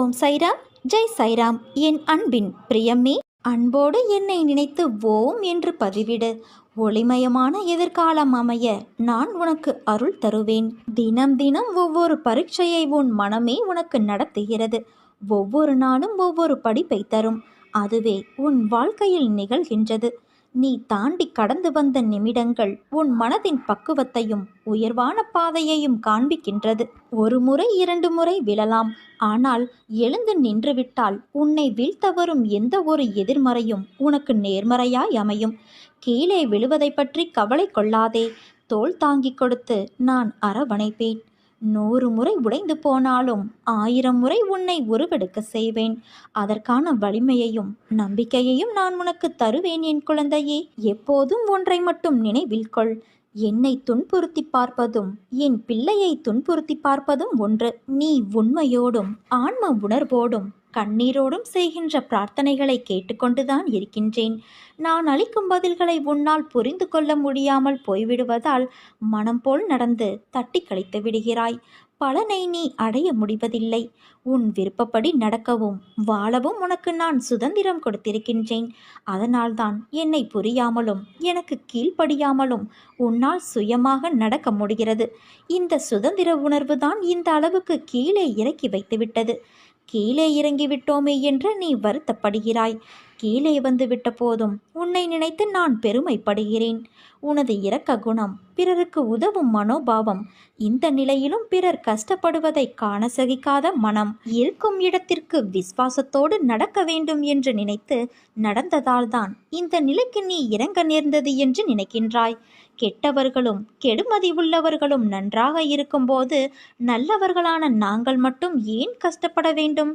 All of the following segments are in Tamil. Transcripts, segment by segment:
ஓம் சைராம் ஜெய் சைராம். என் அன்பின் பிரியம்மே அன்போடு என்னை நினைத்து ஓம் என்று பதிவிடு. ஒளிமயமான எதிர்காலம் அமைய நான் உனக்கு அருள் தருவேன். தினம் தினம் ஒவ்வொரு பரீட்சையை உன் மனமே உனக்கு நடத்துகிறது. ஒவ்வொரு நாளும் ஒவ்வொரு படிப்பை தரும். அதுவே உன் வாழ்க்கையில் நிகழ்கின்றது. நீ தாண்டி கடந்து வந்த நிமிடங்கள் உன் மனதின் பக்குவத்தையும் உயர்வான பாதையையும் காண்பிக்கின்றது. ஒரு முறை இரண்டு முறை விழலாம். ஆனால் எழுந்து நின்றுவிட்டால் உன்னை வீழ்த்த வரும் எந்த ஒரு எதிர்மறையும் உனக்கு நேர்மறையாய் அமையும். கீழே விழுவதை பற்றி கவலை கொள்ளாதே. தோள் தாங்கிக் கொடுத்து நான் அரவணைப்பேன். நூறு முறை உடைந்து போனாலும் ஆயிரம் முறை உன்னை உருவெடுக்க செய்வேன். அதற்கான வலிமையையும் நம்பிக்கையையும் நான் உனக்கு தருவேன் என் குழந்தையே. எப்போதும் ஒன்றை மட்டும் நினைவில் கொள். என்னை துன்புறுத்தி பார்ப்பதும் என் பிள்ளையை துன்புறுத்தி பார்ப்பதும் ஒன்று. நீ உண்மையோடும் ஆன்ம உணர்வோடும் கண்ணீரோடும் செய்கின்ற பிரார்த்தனைகளை கேட்டுக்கொண்டுதான் இருக்கின்றேன். நான் அளிக்கும் பதில்களை உன்னால் புரிந்து கொள்ள முடியாமல் போய்விடுவதால் மனம் போல் நடந்து தட்டி கழித்து விடுகிறாய். பலனை நீ அடைய முடிவதில்லை. உன் விருப்பப்படி நடக்கவும் வாழவும் உனக்கு நான் சுதந்திரம் கொடுத்திருக்கின்றேன். அதனால்தான் என்னை புரியாமலும் எனக்கு கீழ்ப்படியாமலும் உன்னால் சுயமாக நடக்க முடிகிறது. இந்த சுதந்திர உணர்வு தான் இந்த அளவுக்கு கீழே இறக்கி வைத்துவிட்டது. கீழே இறங்கிவிட்டோமே என்று நீ வருத்தப்படுகிறாய். கீழே வந்து விட்ட போதும். உன்னை நினைத்து நான் பெருமைப்படுகிறேன். உனது இரக்க குணம் பிறருக்கு உதவும் மனோபாவம் இந்த நிலையிலும் பிறர் கஷ்டப்படுவதை காண சகிக்காத மனம் இருக்கும் இடத்திற்கு விசுவாசத்தோடு நடக்க வேண்டும் என்று நினைத்து நடந்ததால்தான் இந்த நிலைக்கு நீ இறங்க நேர்ந்தது என்று நினைக்கின்றாய். கெட்டவர்களும் கெடுமதி உள்ளவர்களும் நன்றாக இருக்கும்போது நல்லவர்களான நாங்கள் மட்டும் ஏன் கஷ்டப்பட வேண்டும்?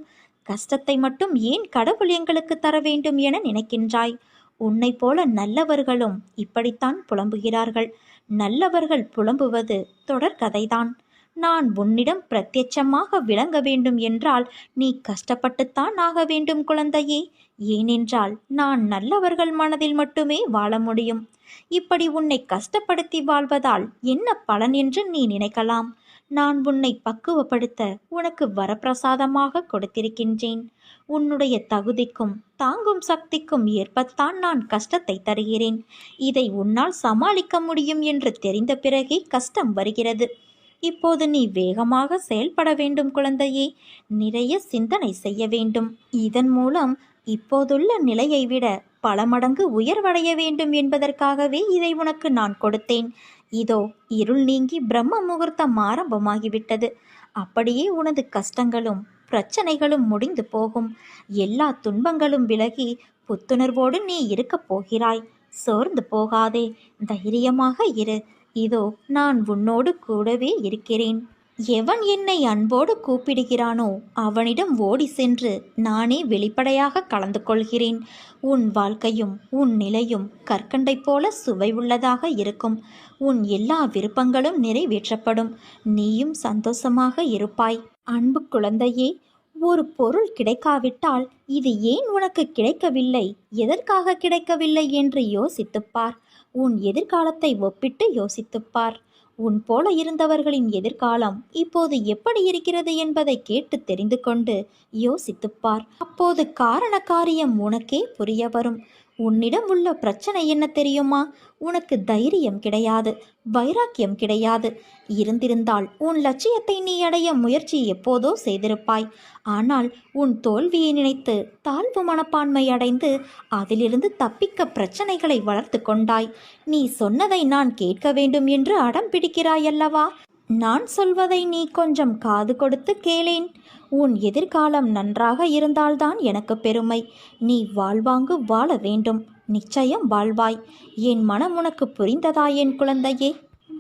கஷ்டத்தை மட்டும் ஏன் கடவுள் எங்களுக்கு தர வேண்டும் என நினைக்கின்றாய்? உன்னை போல நல்லவர்களும் இப்படித்தான் புலம்புகிறார்கள். நல்லவர்கள் புலம்புவது தொடர்கதைதான் நான் உன்னிடம் பிரத்யட்சமாக விளங்க வேண்டும் என்றால் நீ கஷ்டப்பட்டுத்தான் ஆக வேண்டும் குழந்தையே. ஏனென்றால் நான் நல்லவர்கள் மனதில் மட்டுமே வாழ முடியும். இப்படி உன்னை கஷ்டப்படுத்தி வாழ்வதால் என்ன பலன் என்று நீ நினைக்கலாம். நான் உன்னை பக்குவப்படுத்த உனக்கு வரப்பிரசாதமாக கொடுத்திருக்கின்றேன். உன்னுடைய தகுதிக்கும் தாங்கும் சக்திக்கும் ஏற்பத்தான் நான் கஷ்டத்தை தருகிறேன். இதை உன்னால் சமாளிக்க முடியும் என்று தெரிந்த பிறகே கஷ்டம் வருகிறது. இப்போது நீ வேகமாக செயல்பட வேண்டும் குழந்தையே. நிறைய சிந்தனை செய்ய வேண்டும். இதன் மூலம் இப்போதுள்ள நிலையை விட பல மடங்கு உயர்வடைய வேண்டும் என்பதற்காகவே இதை உனக்கு நான் கொடுத்தேன். இதோ இருள் நீங்கி பிரம்ம முகூர்த்தம் ஆரம்பமாகிவிட்டது. அப்படியே உனது கஷ்டங்களும் பிரச்சனைகளும் முடிந்து போகும். எல்லா துன்பங்களும் விலகி புத்துணர்வோடு நீ இருக்கப் போகிறாய். சோர்ந்து போகாதே தைரியமாக இரு. இதோ நான் உன்னோடு கூடவே இருக்கிறேன். எவன் என்னை அன்போடு கூப்பிடுகிறானோ அவனிடம் ஓடி சென்று நானே வெளிப்படையாக கலந்து கொள்கிறேன். உன் வாழ்க்கையும் உன் நிலையும் கற்கண்டை போல சுவை உள்ளதாக இருக்கும். உன் எல்லா விருப்பங்களும் நிறைவேற்றப்படும். நீயும் சந்தோஷமாக இருப்பாய். அன்பு குழந்தையே ஒரு பொருள் கிடைக்காவிட்டால் இது ஏன் உனக்கு கிடைக்கவில்லை? எதற்காக கிடைக்கவில்லை என்று யோசித்துப்பார் உன் எதிர்காலத்தை ஒப்பிட்டு யோசித்துப்பார் உன் போல இருந்தவர்களின் எதிர்காலம் இப்போது எப்படி இருக்கிறது என்பதை கேட்டு தெரிந்து கொண்டு யோசித்துப்பார் அப்போது காரண காரியம் உனக்கே புரிய வரும். உன்னிடம் உள்ள பிரச்சனை என்ன தெரியுமா? உனக்கு தைரியம் கிடையாது வைராக்கியம் கிடையாது. இருந்திருந்தால் உன் லட்சியத்தை நீ அடைய முயற்சி எப்போதோ செய்திருப்பாய். ஆனால் உன் தோல்வியை நினைத்து தாழ்வு மனப்பான்மை அடைந்து அதிலிருந்து தப்பிக்க பிரச்சனைகளை வளர்த்து கொண்டாய். நீ சொன்னதை நான் கேட்க வேண்டும் என்று அடம் பிடிக்கிறாயல்லவா நான் சொல்வதை நீ கொஞ்சம் காது கொடுத்து கேளேன். உன் எதிர்காலம் நன்றாக இருந்தால்தான் எனக்கு பெருமை. நீ வாழ்வாங்கு வாழ வேண்டும். நிச்சயம் வாழ்வாய். என் மனம் உனக்கு புரிந்ததா என் குழந்தையே?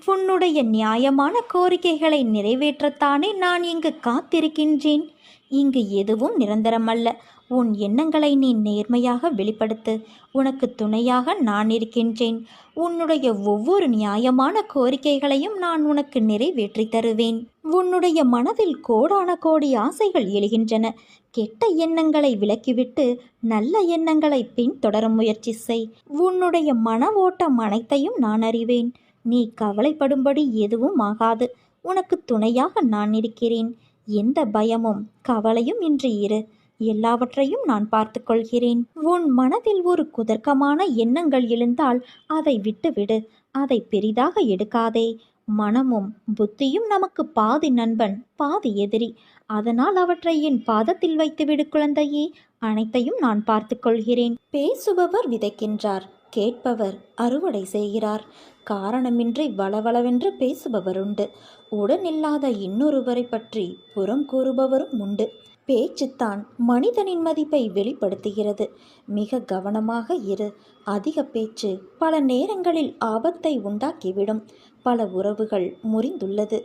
உன்னுடைய நியாயமான கோரிக்கைகளை நிறைவேற்றத்தானே நான் இங்கு காத்திருக்கின்றேன். இங்கு எதுவும் நிரந்தரமல்ல. உன் எண்ணங்களை நீ நேர்மையாக வெளிப்படுத்து. உனக்கு துணையாக நான் இருக்கின்றேன். உன்னுடைய ஒவ்வொரு நியாயமான கோரிக்கைகளையும் நான் உனக்கு நிறைவேற்றி தருவேன். உன்னுடைய மனதில் கோடான கோடி ஆசைகள் எழுகின்றன. கெட்ட எண்ணங்களை விலக்கிவிட்டு நல்ல எண்ணங்களை பின்தொடர முயற்சி செய். உன்னுடைய மன ஓட்டம் அனைத்தையும் நான் அறிவேன். நீ கவலைப்படும்படி எதுவும் ஆகாது. உனக்கு துணையாக நான் இருக்கிறேன். எந்த பயமும் கவலையும் இன்றி இரு. எல்லாவற்றையும் நான் பார்த்துக்கொள்கிறேன். உன் மனதில் ஒரு குதர்க்கமான எண்ணங்கள் எழுந்தால் அதை விட்டுவிடு. அதை பெரிதாக எடுக்காதே. மனமும் புத்தியும் நமக்கு பாதி நண்பன் பாதி எதிரி. அதனால் அவற்றை என் பாதத்தில் வைத்துவிடு குழந்தையே. அனைத்தையும் நான் பார்த்துக்கொள்கிறேன். பேசுபவர் விதைக்கின்றார் கேட்பவர் அறுவடை செய்கிறார். காரணமின்றி வளவளவென்று பேசுபவர் உண்டு உடனில்லாத இன்னொருவரை பற்றி புறம் கூறுபவரும் உண்டு. பேச்சுத்தான் மனிதனின் மதிப்பை வெளிப்படுத்துகிறது. மிக கவனமாக இரு. அதிக பேச்சு பல நேரங்களில் ஆபத்தை உண்டாக்கிவிடும். பல உறவுகள் முறிந்துள்ளது.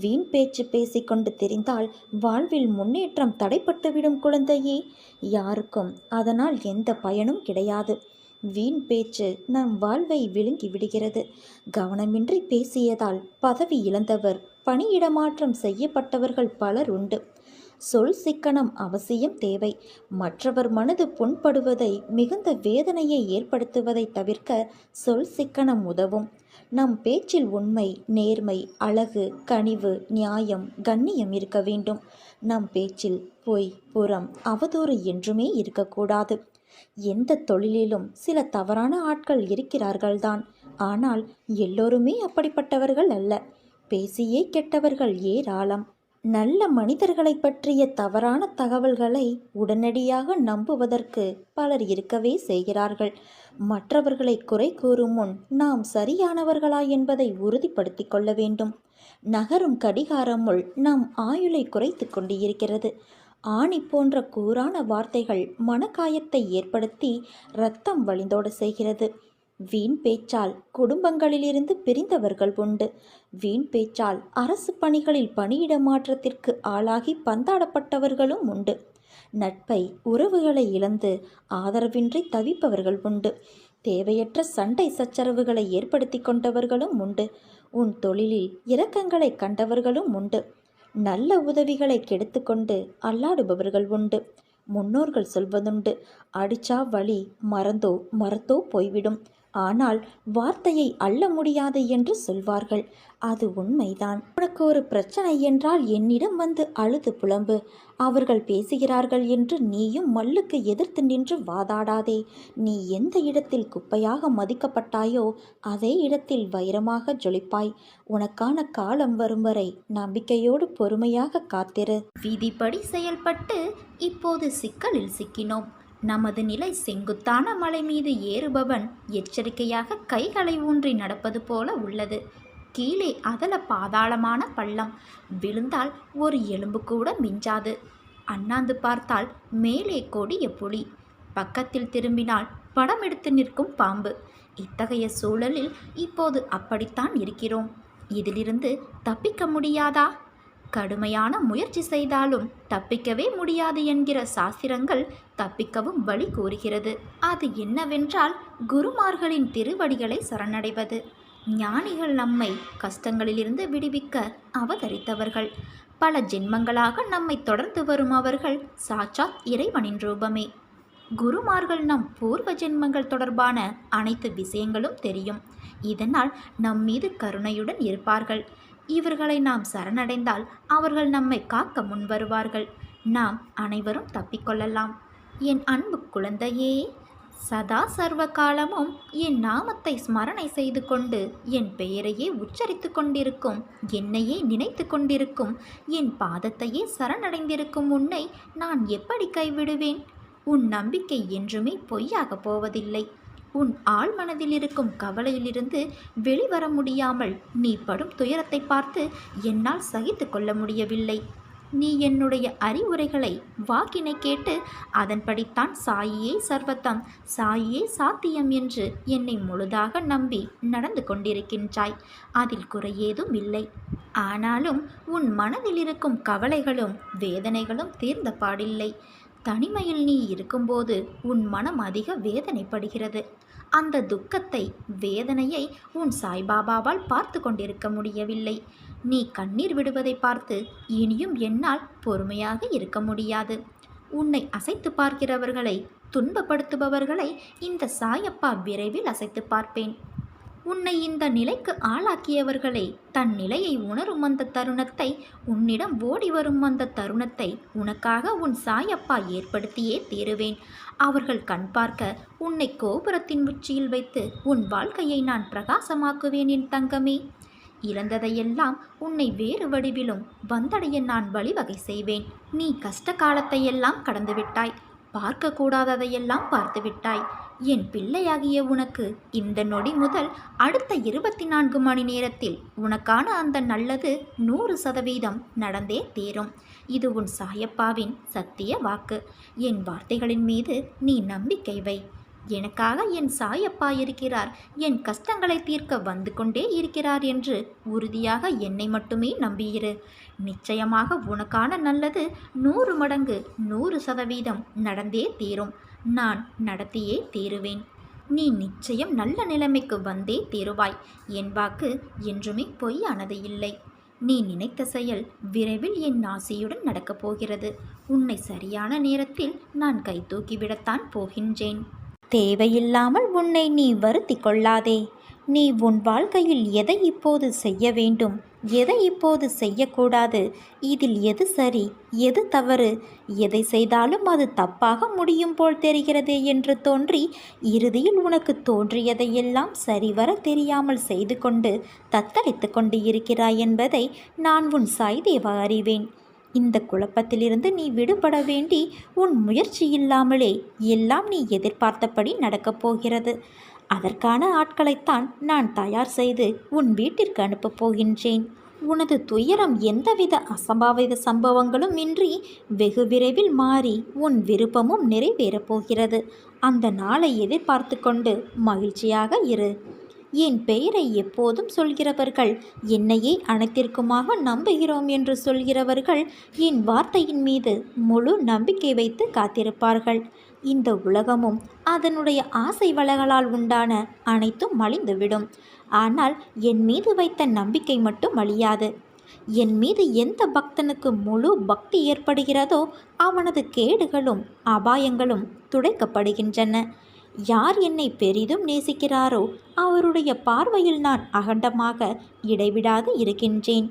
வீண் பேச்சு பேசிக்கொண்டு தெரிந்தால் வாழ்வில் முன்னேற்றம் தடைப்பட்டுவிடும் குழந்தையே. யாருக்கும் அதனால் எந்த பயனும் கிடையாது. வீண் பேச்சு நம் வாழ்வை விழுங்கி விடுகிறது. கவனமின்றி பேசியதால் பதவி இழந்தவர் பணியிடமாற்றம் செய்யப்பட்டவர்கள் பலர் உண்டு. சொல் சிக்கனம் அவசியம் தேவை. மற்றவர் மனது புண்படுவதை மிகுந்த வேதனையை ஏற்படுத்துவதை தவிர்க்க சொல் சிக்கனம் உதவும். நம் பேச்சில் உண்மை நேர்மை அழகு கனிவு நியாயம் கண்ணியம் இருக்க வேண்டும். நம் பேச்சில் பொய் புறம் அவதூறு என்றுமே இருக்கக்கூடாது. எந்த தொழிலிலும் சில தவறான ஆட்கள் இருக்கிறார்கள்தான். ஆனால் எல்லோருமே அப்படிப்பட்டவர்கள் அல்ல. பேசியே கெட்டவர்கள் ஏராளம். நல்ல மனிதர்களை பற்றிய தவறான தகவல்களை உடனடியாக நம்புவதற்கு பலர் இருக்கவே செய்கிறார்கள். மற்றவர்களை குறை கூறும் முன் நாம் சரியானவர்களா என்பதை உறுதிப்படுத்திக் கொள்ள வேண்டும். நகரும் கடிகாரமுள் நம் ஆயுளை குறைத்து கொண்டு இருக்கிறது ஆணி போன்ற கூறான வார்த்தைகள் மனக்காயத்தை ஏற்படுத்தி இரத்தம் வழிந்தோட செய்கிறது. வீண் பேச்சால் குடும்பங்களிலிருந்து பிரிந்தவர்கள் உண்டு. வீண் பேச்சால் அரசு பணிகளில் பணியிட மாற்றத்திற்கு ஆளாகி பந்தாடப்பட்டவர்களும் உண்டு. நட்பை உறவுகளை இழந்து ஆதரவின்றி தவிப்பவர்கள் உண்டு. தேவையற்ற சண்டை சச்சரவுகளை ஏற்படுத்தி கொண்டவர்களும் உண்டு. உன் தொழிலில் இரக்கங்களை கண்டவர்களும் உண்டு. நல்ல உதவிகளை கெடுத்துக்கொண்டு அல்லாடுபவர்கள் உண்டு. முன்னோர்கள் சொல்வதுண்டு அடிச்சா வழி மறந்தோ மறத்தோ போய்விடும். ஆனால் வார்த்தையை அள்ள முடியாது என்று சொல்வார்கள். அது உண்மைதான். உனக்கு ஒரு பிரச்சனை என்றால் என்னிடம் வந்து அழுது புலம்பு. அவர்கள் பேசுகிறார்கள் என்று நீயும் மல்லுக்கு எதிர்த்து நின்று வாதாடாதே. நீ எந்த இடத்தில் குப்பையாக மதிக்கப்பட்டாயோ அதே இடத்தில் வைரமாக ஜொலிப்பாய். உனக்கான காலம் வரும் வரை நம்பிக்கையோடு பொறுமையாக காத்திரு. விதிப்படி செயல்பட்டு இப்போது சிக்கலில் சிக்கினோம். நமது நிலை செங்குத்தான மலை மீது ஏறுபவன் எச்சரிக்கையாக கைகளை ஊன்றி நடப்பது போல உள்ளது. கீழே அதல பாதாளமான பள்ளம். விழுந்தால் ஒரு எலும்பு கூட மிஞ்சாது. அண்ணாந்து பார்த்தால் மேலே கொடிய புலி. பக்கத்தில் திரும்பினால் படம் எடுத்து நிற்கும் பாம்பு. இத்தகைய சூழலில் இப்போது அப்படித்தான் இருக்கிறோம். இதிலிருந்து தப்பிக்க முடியாதா? கடுமையான முயற்சி செய்தாலும் தப்பிக்கவே முடியாது என்கிற சாஸ்திரங்கள் தப்பிக்கவும் வழி கூறுகிறது அது என்னவென்றால் குருமார்களின் திருவடிகளை சரணடைவது. ஞானிகள் நம்மை கஷ்டங்களிலிருந்து விடுவிக்க அவதரித்தவர்கள். பல ஜென்மங்களாக நம்மை தொடர்ந்து வரும் அவர்கள் சாட்சாத் இறைவனின் ரூபமே. குருமார்கள் நம் பூர்வ ஜென்மங்கள் தொடர்பான அனைத்து விஷயங்களும் தெரியும். இதனால் நம் மீது கருணையுடன் இருப்பார்கள். இவர்களை நாம் சரணடைந்தால் அவர்கள் நம்மை காக்க முன்வருவார்கள். நாம் அனைவரும் தப்பிக்கொள்ளலாம் என் அன்பு குழந்தையே சதா சர்வ காலமும் என் நாமத்தை ஸ்மரணை செய்து கொண்டு என் பெயரையே உச்சரித்து கொண்டிருக்கும் என்னையே நினைத்து கொண்டிருக்கும் என் பாதத்தையே சரணடைந்திருக்கும் உன்னை நான் எப்படி கைவிடுவேன்? உன் நம்பிக்கை என்றுமே பொய்யாக போவதில்லை. உன் ஆள் மனதில் இருக்கும் கவலையிலிருந்து வெளிவர முடியாமல் நீ படும் துயரத்தை பார்த்து என்னால் சகித்து கொள்ள முடியவில்லை. நீ என்னுடைய அறிவுரைகளை வாக்கினை கேட்டு அதன்படித்தான் சாயியே சர்வத்தம் சாயியே சாத்தியம் என்று என்னை முழுதாக நம்பி நடந்து கொண்டிருக்கின்றாய். அதில் குறையேதும் இல்லை. ஆனாலும் உன் மனதில் இருக்கும் கவலைகளும் வேதனைகளும் தீர்ந்த பாடில்லை. தனிமையில் நீ இருக்கும்போது உன் மனம் அதிக வேதனைப்படுகிறது. அந்த துக்கத்தை வேதனையை உன் சாய்பாபாவால் பார்த்து கொண்டிருக்க முடியவில்லை. நீ கண்ணீர் விடுவதை பார்த்து இனியும் என்னால் பொறுமையாக இருக்க முடியாது. உன்னை அசைத்து பார்க்கிறவர்களை துன்பப்படுத்துபவர்களை இந்த சாயப்பா விரைவில் அசைத்து பார்ப்பேன். உன்னை இந்த நிலைக்கு ஆளாக்கியவர்களை தன் நிலையை உணரும் அந்த தருணத்தை உன்னிடம் ஓடி வரும் அந்த தருணத்தை உனக்காக உன் சாயப்பா ஏற்படுத்தியே தீருவேன். அவர்கள் கண் பார்க்க உன்னை கோபுரத்தின் உச்சியில் வைத்து உன் வாழ்க்கையை நான் பிரகாசமாக்குவேன் என் தங்கமே. இழந்ததையெல்லாம் உன்னை வேறு வடிவிலும் வந்தடைய நான் வழிவகை செய்வேன். நீ கஷ்ட காலத்தையெல்லாம் கடந்துவிட்டாய் பார்க்கக்கூடாததையெல்லாம் பார்த்துவிட்டாய் என் பிள்ளையாகிய உனக்கு இந்த நொடி முதல் அடுத்த இருபத்தி நான்கு மணி நேரத்தில் உனக்கான அந்த நல்லது நூறு சதவீதம் நடந்தே தீரும். இது உன் சாயப்பாவின் சத்திய வாக்கு. என் வார்த்தைகளின் மீது நீ நம்பிக்கை வை. எனக்காக என் சாயப்பா இருக்கிறார். என் கஷ்டங்களை தீர்க்க வந்து கொண்டே இருக்கிறார் என்று உறுதியாக என்னை மட்டுமே நம்பியிரு. நிச்சயமாக உனக்கான நல்லது நூறு மடங்கு நூறு சதவீதம் நடந்தே தீரும். நான் நடத்தியே தீருவேன். நீ நிச்சயம் நல்ல நிலைமைக்கு வந்தே தீருவாய். என் வாக்கு என்றுமே பொய்யானது இல்லை. நீ நினைத்த செயல் விரைவில் என் ஆசையுடன் நடக்கப் போகிறது. உன்னை சரியான நேரத்தில் நான் கை தூக்கிவிடத்தான் போகின்றேன். தேவையில்லாமல் உன்னை நீ வருத்தி கொள்ளாதே. நீ உன் வாழ்க்கையில் எதை இப்போது செய்ய வேண்டும்? எதை இப்போது செய்யக்கூடாது? இதில் எது சரி எது தவறு? எதை செய்தாலும் அது தப்பாக முடியும் போல் தெரிகிறதே என்று தோன்றி இறுதியில் உனக்கு தோன்றியதையெல்லாம் சரிவர தெரியாமல் செய்து கொண்டு தத்தளித்து கொண்டு இருக்கிறாய் என்பதை நான் உன் சாய்தேவா அறிவேன். இந்த குழப்பத்திலிருந்து நீ விடுபட வேண்டி உன் முயற்சி இல்லாமலே எல்லாம் நீ எதிர்பார்த்தபடி நடக்கப் போகிறது. அதற்கான ஆட்களைத்தான் நான் தயார் செய்து உன் வீட்டிற்கு அனுப்பப் போகின்றேன். உனது துயரம் எந்தவித அசம்பாவித சம்பவங்களும் இன்றி வெகு விரைவில் மாறி உன் விருப்பமும் நிறைவேறப் போகிறது. அந்த நாளை எதிர்பார்த்து கொண்டு மகிழ்ச்சியாக இரு. என் பெயரை எப்போதும் சொல்கிறவர்கள் என்னையே அனைத்திற்குமாக நம்புகிறோம் என்று சொல்கிறவர்கள் என் வார்த்தையின் மீது முழு நம்பிக்கை வைத்து காத்திருப்பார்கள். இந்த உலகமும் அதனுடைய ஆசை வளகளால் உண்டான அனைத்தும் மலிந்துவிடும். ஆனால் என் மீது வைத்த நம்பிக்கை மட்டும் அழியாது. என் மீது எந்த பக்தனுக்கு முழு பக்தி ஏற்படுகிறதோ அவனது கேடுகளும் அபாயங்களும் துடைக்கப்படுகின்றன. யார் என்னை பெரிதும் நேசிக்கிறாரோ அவருடைய பார்வையில் நான் அகண்டமாக இடைவிடாது இருக்கின்றேன்.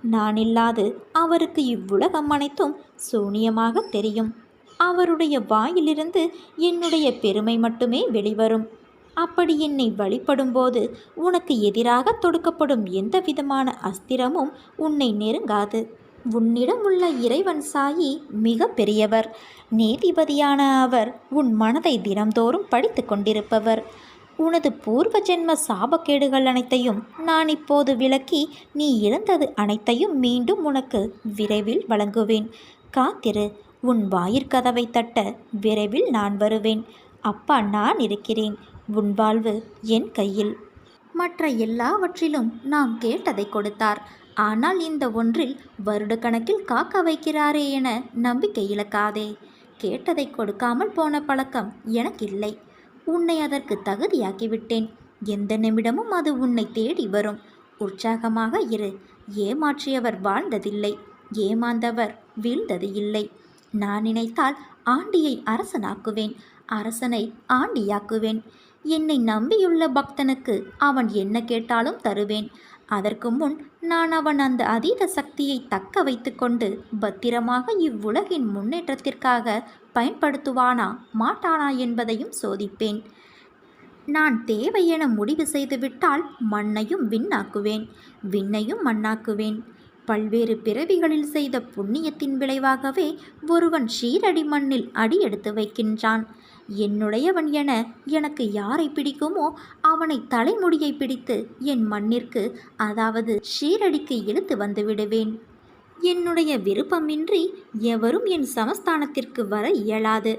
நான் இல்லாது அவருக்கு இவ்வுலகம் அனைத்தும் சூனியமாக தெரியும். அவருடைய வாயிலிருந்து என்னுடைய பெருமை மட்டுமே வெளிவரும். அப்படி என்னை வழிபடும்போது உனக்கு எதிராக தொடுக்கப்படும் எந்த விதமான அஸ்திரமும் உன்னை நெருங்காது. உன்னிடம் உள்ள இறைவன் சாயி மிக பெரியவர். நீதிபதியான அவர் உன் மனதை தினம்தோறும் படித்து கொண்டிருப்பவர். உனது பூர்வ ஜென்ம சாபக்கேடுகள் அனைத்தையும் நான் இப்போது விளக்கி நீ இழந்தது அனைத்தையும் மீண்டும் உனக்கு விரைவில் வழங்குவேன். காத்திரு. உன் வாயிற்கதவை தட்ட விரைவில் நான் வருவேன். அப்பா நான் இருக்கிறேன். உன் வாழ்வு என் கையில். மற்ற எல்லாவற்றிலும் நாம் கேட்டதை கொடுத்தார். ஆனால் இந்த ஒன்றில் வருடக்கணக்கில் காக்க வைக்கிறாரே என நம்பிக்கை இழக்காதே. கேட்டதை கொடுக்காமல் போன பழக்கம் எனக்கு இல்லை உன்னை அதற்கு தகுதியாக்கிவிட்டேன். எந்த நிமிடமும் அது உன்னை தேடி வரும். உற்சாகமாக இரு. ஏமாற்றியவர் வாழ்ந்ததில்லை. ஏமாந்தவர் வீழ்ந்தது இல்லை. நான் நினைத்தால் ஆண்டியை அரசனாக்குவேன் அரசனை ஆண்டியாக்குவேன். என்னை நம்பியுள்ள பக்தனுக்கு அவன் என்ன கேட்டாலும் தருவேன். அதற்கு முன் நான் அவன் அந்த அதீத சக்தியை தக்க வைத்துக்கொண்டு பத்திரமாக இவ்வுலகின் முன்னேற்றத்திற்காக பயன்படுத்துவானா மாட்டானா என்பதையும் சோதிப்பேன். நான் தேவை என முடிவு செய்துவிட்டால் மண்ணையும் விண்ணாக்குவேன் விண்ணையும் மண்ணாக்குவேன். பல்வேறு பிறவிகளில் செய்த புண்ணியத்தின் விளைவாகவே ஒருவன் ஷீரடி மண்ணில் அடி எடுத்து வைக்கின்றான். என்னுடையவன் என எனக்கு யாரை பிடிக்குமோ அவனை தலைமுடியை பிடித்து என் மண்ணிற்கு அதாவது ஷீரடிக்கு இழுத்து வந்து விடுவேன். என்னுடைய விருப்பமின்றி எவரும் என் சமஸ்தானத்திற்கு வர இயலாது.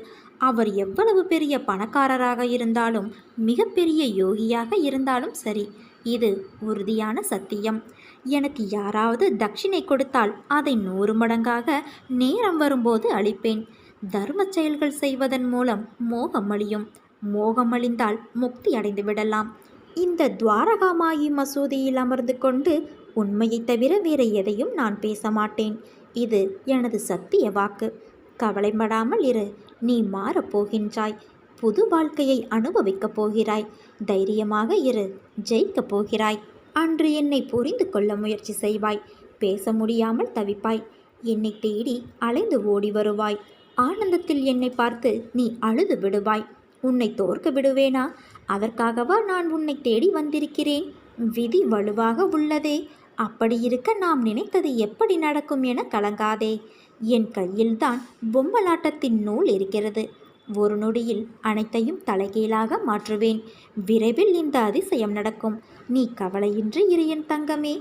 அவர் எவ்வளவு பெரிய பணக்காரராக இருந்தாலும் மிகப்பெரிய யோகியாக இருந்தாலும் சரி இது உறுதியான சத்தியம். எனக்கு யாராவது தட்சிணை கொடுத்தால் அதை நூறு மடங்காக நேரம் வரும்போது அளிப்பேன். தர்ம செயல்கள் செய்வதன் மூலம் மோகம் அழியும். மோகம் அழிந்தால் முக்தி அடைந்து விடலாம். இந்த துவாரகாமாயி மசூதியில் அமர்ந்து கொண்டு உண்மையை தவிர வேறு எதையும் நான் பேச மாட்டேன். இது எனது சத்திய வாக்கு. கவலைப்படாமல் இரு. நீ மாறப்போகின்றாய் புது வாழ்க்கையை அனுபவிக்கப் போகிறாய். தைரியமாக இரு. ஜெயிக்கப் போகிறாய். அன்று என்னை புரிந்து கொள்ள முயற்சி செய்வாய். பேச முடியாமல் தவிப்பாய். என்னை தேடி அலைந்து ஓடி வருவாய். ஆனந்தத்தில் என்னை பார்த்து நீ அழுது விடுவாய். உன்னை தோற்க விடுவேனா? அதற்காகவா நான் உன்னை தேடி வந்திருக்கிறேன்? விதி வலுவாக உள்ளதே. அப்படி இருக்க நாம் நினைத்தது எப்படி நடக்கும் என கலங்காதே. என் கையில்தான் பொம்மலாட்டத்தின் நூல் இருக்கிறது. ஒரு நொடியில் அனைத்தையும் தலைகீழாக மாற்றுவேன். விரைவில் இந்த அதிசயம் நடக்கும். நீ கவலையின்றி இரு என் தங்கமே.